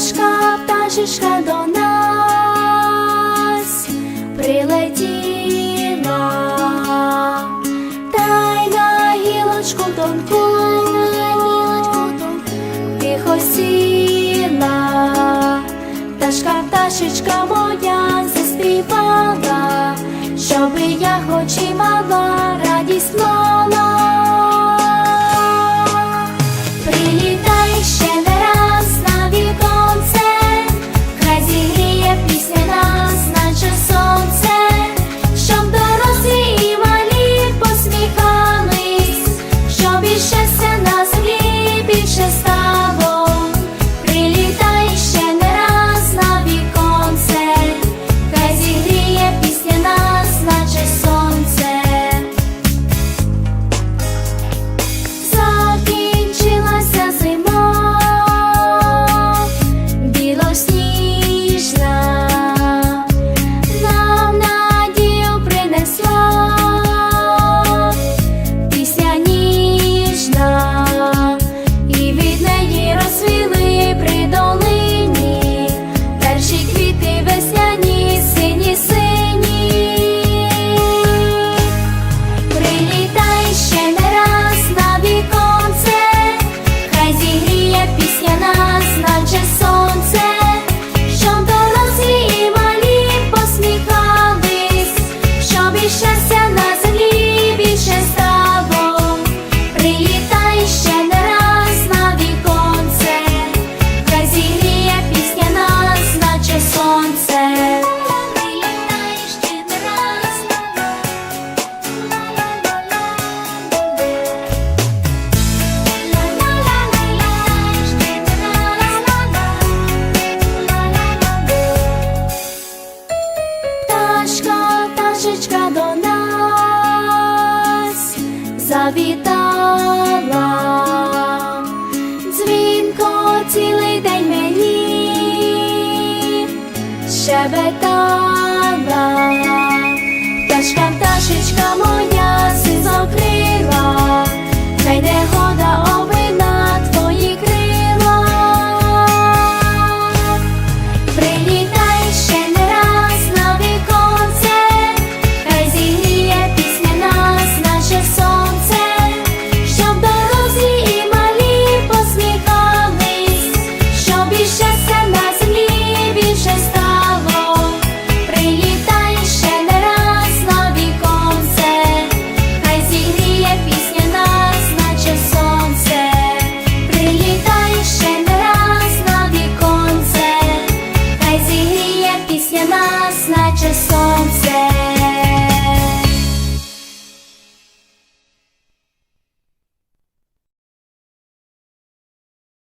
пташка, пташечка до нас прилетіла, та й на гілочку тонку, тихо сіла, пташка, пташечка моя заспівала, щоби я хоч і мала радість мала. Michel. завітала, дзвінко цілий день мені щебетала.